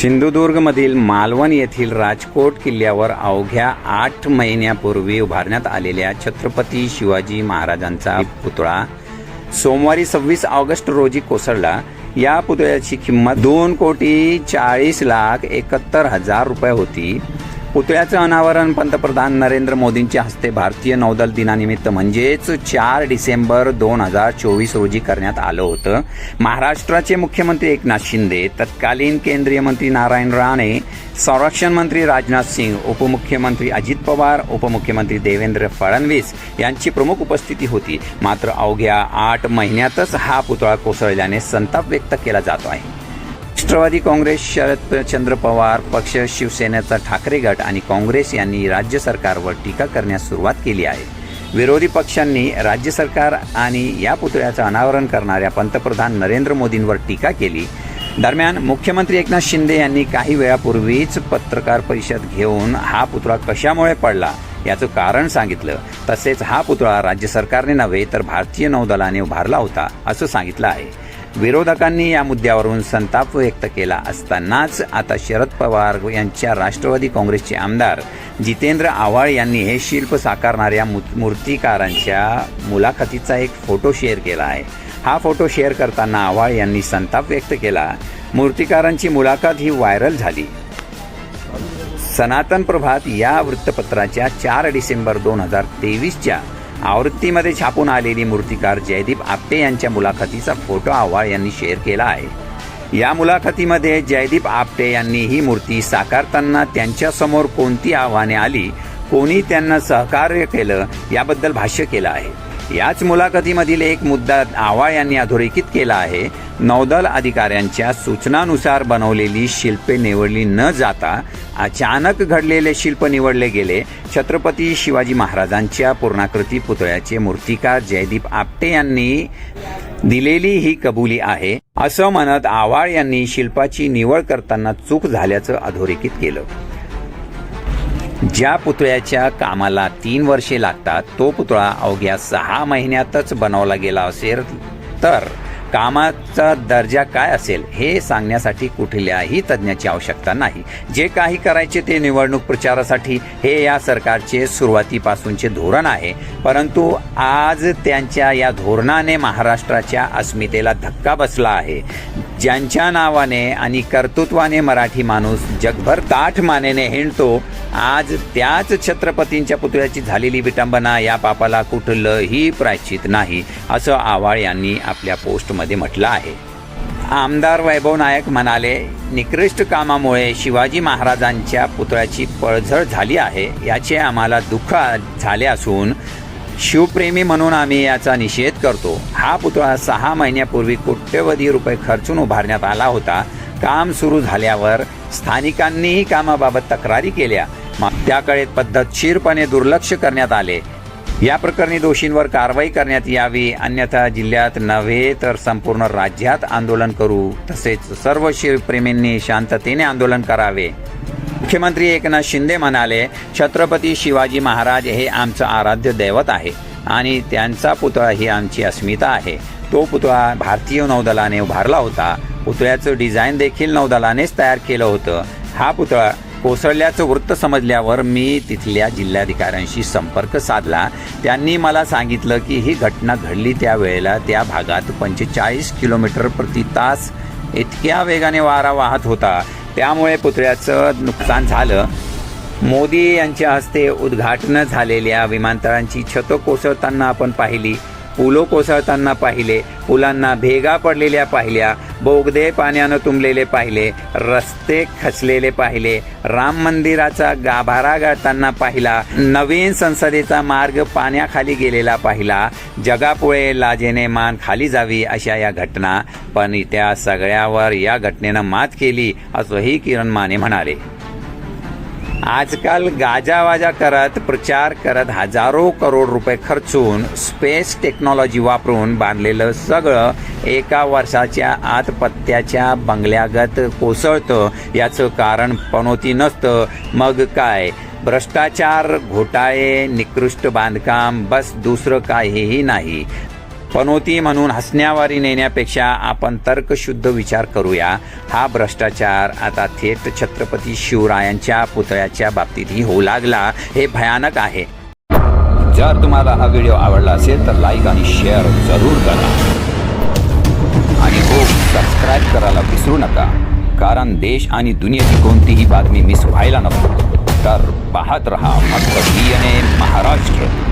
सिंधुदुर्गमधील मालवण येथील राजकोट किल्ल्यावर अवघ्या आठ महिन्यापूर्वी उभारण्यात आलेल्या छत्रपती शिवाजी महाराजांचा पुतळा सोमवारी सव्वीस ऑगस्ट रोजी कोसळला. या पुतळ्याची किंमत दोन कोटी चाळीस लाख एकाहत्तर हजार रुपये होती. पुतळ्याचं अनावरण पंतप्रधान नरेंद्र मोदींच्या हस्ते भारतीय नौदल दिनानिमित्त म्हणजेच चार डिसेंबर दोन हजार चोवीस रोजी करण्यात आलं होतं. महाराष्ट्राचे मुख्यमंत्री एकनाथ शिंदे तत्कालीन केंद्रीय मंत्री नारायण राणे संरक्षण मंत्री राजनाथ सिंग उपमुख्यमंत्री अजित पवार उपमुख्यमंत्री देवेंद्र फडणवीस यांची प्रमुख उपस्थिती होती. मात्र अवघ्या आठ महिन्यातच हा पुतळा कोसळल्याने संताप व्यक्त केला जातो आहे. राष्ट्रवादी काँग्रेस शरदचंद्र पवार पक्ष शिवसेनेचा ठाकरे गट आणि काँग्रेस यांनी राज्य सरकारवर टीका करण्यास सुरुवात केली आहे. विरोधी पक्षांनी राज्य सरकार आणि या पुतळ्याचं अनावरण करणाऱ्या पंतप्रधान नरेंद्र मोदींवर टीका केली. दरम्यान मुख्यमंत्री एकनाथ शिंदे यांनी काही वेळापूर्वीच पत्रकार परिषद घेऊन हा पुतळा कशामुळे पडला याचं कारण सांगितलं. तसेच हा पुतळा राज्य सरकारने नव्हे तर भारतीय नौदलाने उभारला होता असं सांगितलं आहे. विरोधकांनी या मुद्द्यावरून संताप व्यक्त केला असतानाच आता शरद पवार यांच्या राष्ट्रवादी काँग्रेसचे आमदार जितेंद्र आव्हाळ यांनी हे शिल्प साकारणाऱ्या मू- मूर्तिकारांच्या मुलाखतीचा एक फोटो शेअर केला आहे. हा फोटो शेअर करताना आव्हाळ यांनी संताप व्यक्त केला. मूर्तिकारांची मुलाखत ही व्हायरल झाली. सनातन प्रभात या वृत्तपत्राच्या चार डिसेंबर दोन हजार तेवीसच्या आवृत्तीमध्ये छापून आलेली मूर्तिकार जयदीप आपटे यांच्या मुलाखतीचा फोटो आव्हाळ यांनी शेअर केला आहे. या मुलाखतीमध्ये जयदीप आपटे यांनी ही मूर्ती साकारताना त्यांच्यासमोर कोणती आव्हाने आली कोणी त्यांना सहकार्य केलं याबद्दल भाष्य केलं आहे. याच मुलाखतीमधील एक मुद्दा आव्हा यांनी अधोरेखित केला आहे. नौदल अधिकाऱ्यांच्या सूचनानुसार बनवलेली शिल्पे निवडली न जाता अचानक घडलेले शिल्प निवडले गेले. छत्रपती शिवाजी महाराजांच्या पूर्णाकृती पुतळ्याचे मूर्तिकार जयदीप आपटे यांनी दिलेली ही कबुली आहे. असं म्हणत आव्हाळ यांनी शिल्पाची निवड करताना चूक झाल्याचं अधोरेखित केलं. ज्या पुतळ्याच्या कामाला तीन वर्षे लागतात तो पुतळा अवघ्या सहा महिन्यातच बनवला गेला असेल तर कामाचा दर्जा काय असेल हे सांगण्यासाठी कुठल्याही तज्ज्ञाची आवश्यकता नाही. जे काही करायचे ते निवडणूक प्रचारासाठी हे या सरकारचे सुरुवातीपासूनचे धोरण आहे. परंतु आज त्यांच्या या धोरणाने महाराष्ट्राच्या अस्मितेला धक्का बसला आहे. ज्यांच्या नावाने आणि कर्तृत्वाने मराठी माणूस जगभर ताठ मानेने हिंडतो आज त्याच छत्रपतींच्या पुतळ्याची झालेली विटंबना या पापाला कुठलंही प्रायश्चित नाही असं आव्हाळ यांनी आपल्या पोस्टमध्ये म्हटलं आहे. आमदार वैभव नायक म्हणाले निकृष्ट कामामुळे शिवाजी महाराजांच्या पुतळ्याची पळझड झाली आहे याचे आम्हाला दुःख झाले असून शिवप्रेमी म्हणून आम्ही याचा निषेध करतो. हा पुतळा सहा महिन्यापूर्वी कोट्यवधी रुपये खर्चून उभारण्यात आला होता. काम सुरू झाल्यावर स्थानिकांनीही कामाबाबत तक्रारी केल्या. त्याकडे पद्धतशीरपणे दुर्लक्ष करण्यात आले. या प्रकरणी दोषींवर कारवाई करण्यात यावी अन्यथा जिल्ह्यात नव्हे तर संपूर्ण राज्यात आंदोलन करू. तसेच सर्व शिवप्रेमींनी शांततेने आंदोलन करावे. मुख्यमंत्री एकनाथ शिंदे म्हणाले छत्रपती शिवाजी महाराज हे आमचं आराध्य दैवत आहे आणि त्यांचा पुतळा ही आमची अस्मिता आहे. तो पुतळा भारतीय नौदलाने उभारला होता. पुतळ्याचं डिझाईन देखील नौदलानेच तयार केलं होतं. हा पुतळा कोसळल्याचं वृत्त समजल्यावर मी तिथल्या जिल्हाधिकाऱ्यांशी संपर्क साधला. त्यांनी मला सांगितलं की ही घटना घडली त्यावेळेला त्या भागात पंचेचाळीस किलोमीटर प्रति तास इतक्या वेगाने वारा वाहत होता. त्यामुळे पुतळ्याचं नुकसान झालं. मोदी यांच्या हस्ते उद्घाटन झालेल्या विमानतळांची छतं कोसळताना आपण पाहिली. पुलो कोसळताना पाहिले पुलांना भेगा पडलेल्या पाहिल्या बोगदे पाण्यानं तुंबलेले पाहिले रस्ते खचलेले पाहिले राम मंदिराचा गाभारा गाळताना पाहिला नवीन संसदेचा मार्ग पाण्याखाली गेलेला पाहिला जगापुळे लाजेने मान खाली जावी अशा या घटना. पण त्या सगळ्यावर या घटनेनं मात केली असंही किरण माने म्हणाले. आजकाल गाजावाजा करत प्रचार करत हजारो करोड रुपये खर्चून स्पेस टेक्नॉलॉजी वापरून बांधलेलं सगळं एका वर्षाच्या आत पत्त्याच्या बंगल्यागत कोसळतं. याचं कारण पनोती नसतं. मग काय? भ्रष्टाचार घोटाळे निकृष्ट बांधकाम बस दुसरं काहीही नाही. पनोती म्हणून हसण्यावारी नेण्यापेक्षा आपण तर्कशुद्ध विचार करूया. हा भ्रष्टाचार आता थेट छत्रपती शिवरायांच्या पुतळ्याच्या बाबतीतही होऊ लागला. हे भयानक आहे. जर तुम्हाला हा व्हिडिओ आवडला असेल तर लाईक आणि शेअर जरूर करा. आणि हो सबस्क्राईब करायला विसरू नका. कारण देश आणि दुनियेची कोणतीही बातमी मिस व्हायला नको. तर पाहत रहा फक्त डी एन महाराष्ट्र.